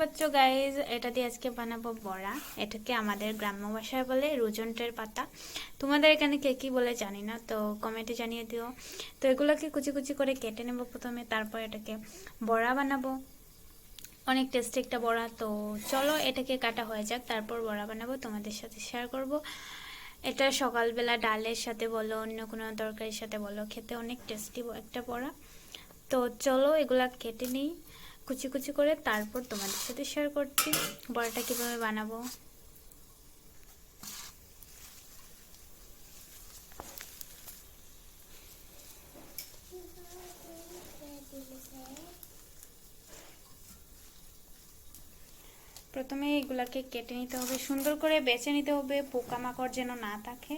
পাচ্ছ গাইজ এটা দিয়ে আজকে বানাবো বড়া। এটাকে আমাদের গ্রাম্য ভাষায় বলে রুজন্টের পাতা। তোমাদের এখানে কে কী বলে জানি না, তো কমেন্টে জানিয়ে দিও। তো এগুলোকে কুচি কুচি করে কেটে নেব প্রথমে, তারপর এটাকে বড়া বানাবো। অনেক টেস্টি একটা বড়া, তো চলো এটাকে কাটা হয়ে যাক, তারপর বড়া বানাবো, তোমাদের সাথে শেয়ার করব। এটা সকালবেলা ডালের সাথে বলো, অন্য কোনো তরকারির সাথে বলো, খেতে অনেক টেস্টি একটা বড়া। তো চলো এগুলা কেটে নিই। কুচি কুচি করে তারপর তোমাদের সাথে শেয়ার করছি। বড়াটা কীভাবে বানাবো? প্রথমে এগুলাকে কেটে নিতে হবে, সুন্দর করে বেছে নিতে হবে, পোকামাকড় যেন না থাকে।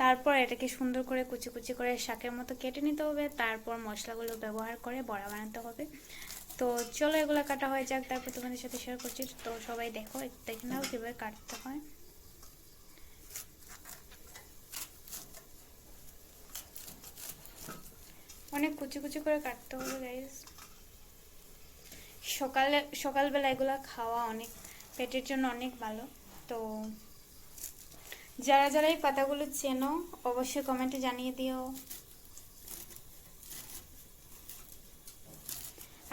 তারপর এটাকে সুন্দর করে কুচি কুচি করে শাকের মতো কেটে নিতে হবে। তারপর মশলাগুলো ব্যবহার করে বড়া বানাতে হবে। তো চলো এগুলো কাটা হয়ে যাক, তারপর তোমাদের সাথে শেয়ার করছি। তো সবাই দেখো, দেখে নাও কীভাবে কাটতে হয়। অনেক কুচি কুচি করে কাটতে হবে গাইজ সকালে, সকালবেলা এগুলো খাওয়া অনেক, পেটের জন্য অনেক ভালো। তো যারা যারা এই পাতাগুলো চেনো, অবশ্যই কমেন্টে জানিয়ে দিও।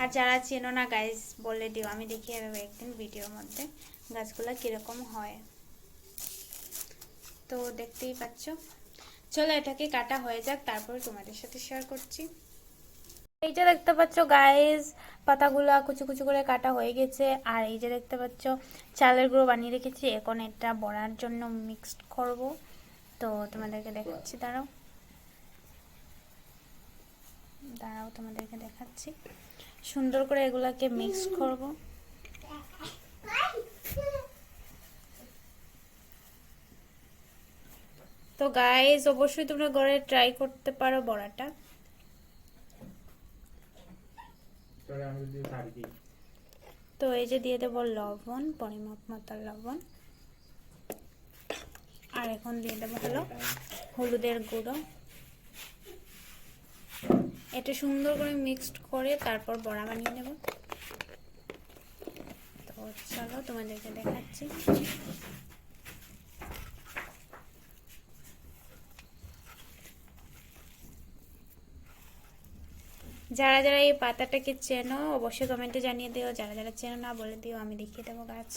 আর যারা চেনো না গাছ বলে দিও। আমি দেখিয়ে দেবো একদিন ভিডিওর মধ্যে গাছগুলো কীরকম হয়। তো দেখতেই পাচ্ছ। চলো, এটাকে কাটা হয়ে যাক, তারপর তোমাদের সাথে শেয়ার করছি। এই যে দেখতে পাচ্ছ গাইস পাতাগুলা কুচু কুচু করে কাটা হয়ে গেছে। আর এই যে দেখতে পাচ্ছ, চালের গুঁড়ো বানিয়ে রেখেছি। এখন এটা বড়ার জন্য মিক্সড করব। তো তোমাদেরকে দেখাচ্ছি, দাঁড়াও। দাঁড়াও তোমাদেরকে দেখাচ্ছি। সুন্দর করে এগুলাকে মিক্স করব। তো গাইস অবশ্যই তোমরা ঘরে ট্রাই করতে পারো বড়াটা। তো এই যে দিয়ে দেবো লবণ পরিমাপ মতো লবণ। আর এখন দিয়ে দেবো হলো হলুদের গুঁড়ো। এটা সুন্দর করে মিক্সড করে তারপর বড়া বানিয়ে নেব। তো চলো তোমাদেরকে দেখাচ্ছি। যারা যারা এই পাতাটাকে চেনো, অবশ্যই কমেন্টে জানিয়ে দিও। যারা যারা চেনো না, বলে দিও, আমি দেখিয়ে দেবো গাছ।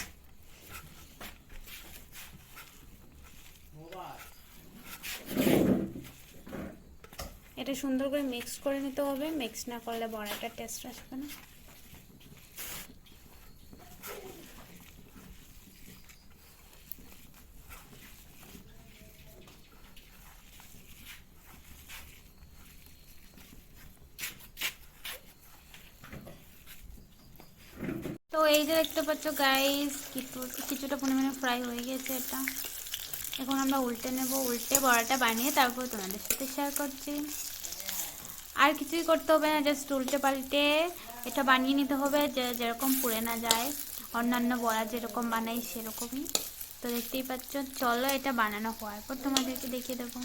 এটা সুন্দর করে মিক্স করে নিতে হবে। মিক্স না করলে বড়াটা টেস্ট আসবে না। তো এই যে দেখতে পাচ্ছ গাইস কিছুটা পরিমাণে ফ্রাই হয়ে গেছে এটা। এখন আমরা উল্টে নেব, উল্টে বড়াটা বানিয়ে তারপর তোমাদের সাথে শেয়ার করছি। আর কিছুই করতে হবে না জাস্ট উল্টে পাল্টে এটা বানিয়ে নিতে হবে যে যেরকম পুড়ে না যায়। অন্যান্য বড়া যেরকম বানাই সেরকমই। তো দেখতেই পাচ্ছ, চলো এটা বানানো হওয়ার পর তোমাদেরকে দেখিয়ে দেবো।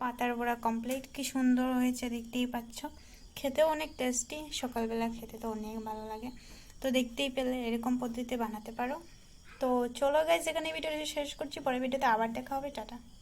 পাতার বড়া কমপ্লিট কি সুন্দর হয়েছে দেখতেই পাচ্ছ। খেতেও অনেক টেস্টি সকালবেলা খেতে তো অনেক ভালো লাগে। তো দেখতেই পেলে, এরকম পদ্ধতিতে বানাতে পারো। তো চলো গাইজ এখানে ভিডিওটি শেষ করছি পরের ভিডিওতে আবার দেখা হবে টাটা।